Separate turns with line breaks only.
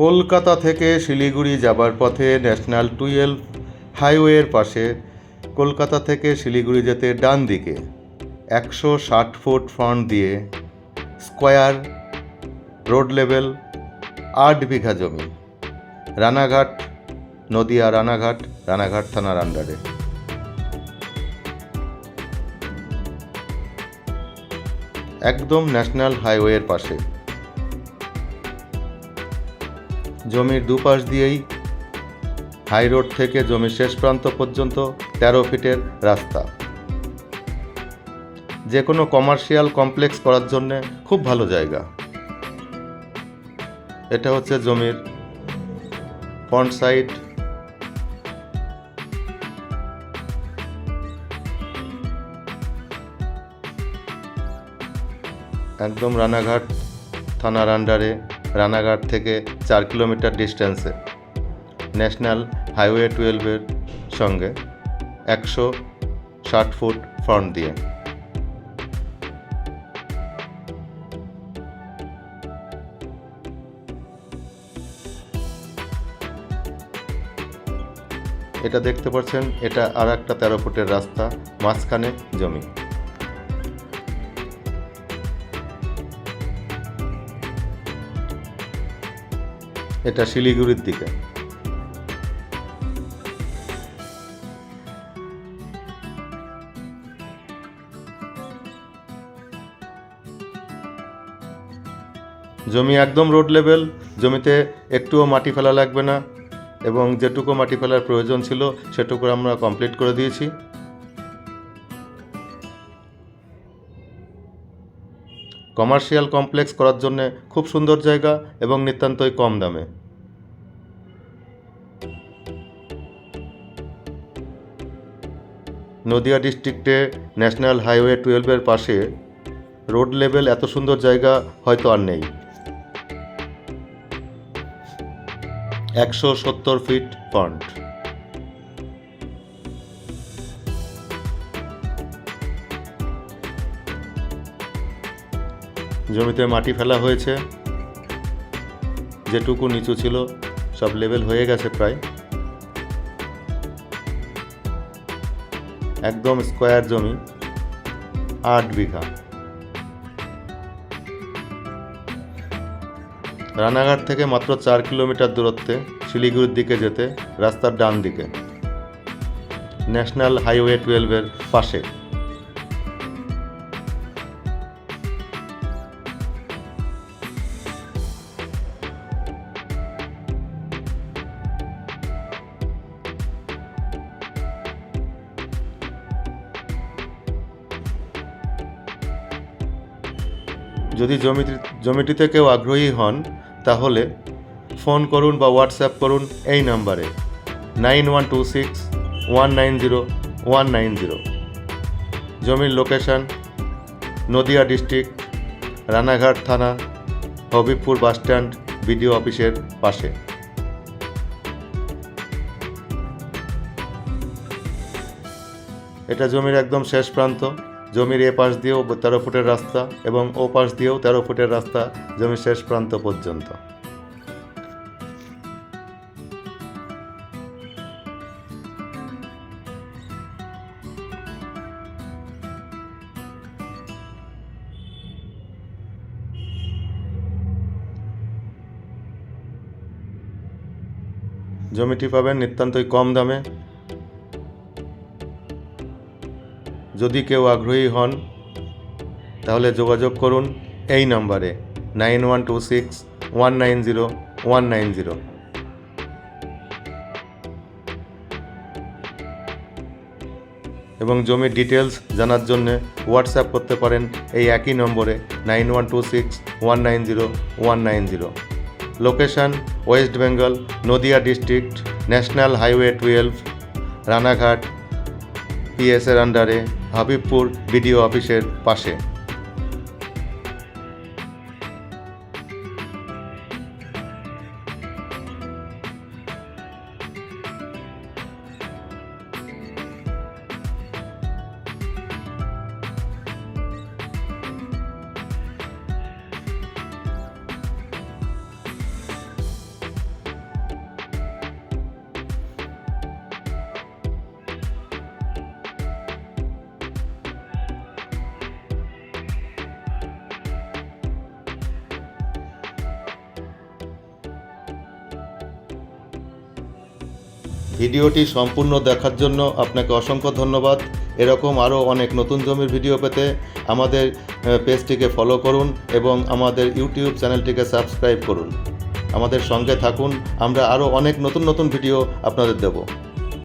কলকাতা থেকে শিলিগুড়ি যাবার পথে ন্যাশনাল টুয়েলভ হাইওয়ের পাশে, কলকাতা থেকে শিলিগুড়ি যেতে ডান দিকে, একশো ষাট ফুট ফ্রন্ট দিয়ে স্কোয়ার রোড লেভেল আট বিঘা জমি, রানাঘাট, নদিয়া রানাঘাট রানাঘাট থানার আন্ডারে একদম ন্যাশনাল হাইওয়ের পাশে জমির দুপাশ দিয়েই হাই রোড থেকে জমির শেষ প্রান্ত পর্যন্ত তেরো ফিটের রাস্তা। যে কোনো কমার্শিয়াল কমপ্লেক্স করার জন্যে খুব ভালো জায়গা। এটা হচ্ছে জমির ফ্রন্ট সাইড। একদম রানাঘাট থানার আন্ডারে। রানাঘাট থেকে চার কিলোমিটার ডিস্টেন্সে ন্যাশনাল হাইওয়ে টুয়েলভের সঙ্গে একশো ষাট ফুট ফ্রন্ট দিয়ে। এটা দেখতে পাচ্ছেন, এটা আর একটা তেরো ফুটের রাস্তা, মাঝখানে জমি। এটা শিলিগুড়ির দিকে। জমি একদম রোড লেভেল জমিতে একটুও মাটি ফেলা লাগবে না এবং যেটুকু মাটি ফেলার প্রয়োজন ছিল, সেটুকু আমরা কমপ্লিট করে দিয়েছি। কমার্শিয়াল কমপ্লেক্স করার জন্য খুব সুন্দর জায়গা এবং নিতান্তই কম দামে। নদিয়া ডিস্ট্রিক্টে ন্যাশনাল হাইওয়ে টুয়েলভের পাশে রোড লেভেল এত সুন্দর জায়গা হয়তো আর নেই। একশো সত্তর ফিট ফন্ট জমিতে মাটি ফেলা হয়েছে। যেটুকু নিচু ছিল, সব লেভেল হয়ে গেছে প্রায়। একদম স্কোয়ার জমি, আট বিঘা। রানাঘাট থেকে মাত্র চার কিলোমিটার দূরত্বে শিলিগুড়ির দিকে যেতে, রাস্তার ডান দিকে। ন্যাশনাল হাইওয়ে টুয়েলভের পাশে। যদি জমিটি জমিটিতে কেউ আগ্রহী হন, তাহলে ফোন করুন বা হোয়াটসঅ্যাপ করুন এই নাম্বারে। Nine one two six one nine zero one nine zero. জমির লোকেশন, নদিয়া ডিস্ট্রিক্ট, রানাঘাট থানা, হবিবপুর বাসস্ট্যান্ড বিডিও অফিসের পাশে। এটা জমির একদম শেষ প্রান্ত। জমির এ পাশ দিয়েও তেরো ফুটের রাস্তা এবং ও পাশ দিয়েও তেরো ফুটের রাস্তা জমির শেষ প্রান্ত পর্যন্ত। জমিটি পাবেন নিতান্তই কম দামে। যদি কেউ আগ্রহী হন, তাহলে যোগাযোগ করুন এই নাম্বারে, nine one two six one nine zero one nine zero. এবং জমির ডিটেলস জানার জন্য হোয়াটসঅ্যাপ করতে পারেন এই একই নম্বরে, nine one two six one nine zero one nine zero. Location west Bengal, Nadia district, national highway twelve, Ranaghat পিএসের আন্ডারে হাবিবপুর বিডিও অফিসের পাশে। ভিডিওটি সম্পূর্ণ দেখার জন্য আপনাকে অসংখ্য ধন্যবাদ। এরকম আরও অনেক নতুন জমির ভিডিও পেতে আমাদের পেজটিকে ফলো করুন এবং আমাদের ইউটিউব চ্যানেলটিকে সাবস্ক্রাইব করুন। আমাদের সঙ্গে থাকুন, আমরা আরও অনেক নতুন নতুন ভিডিও আপনাদের দেবো।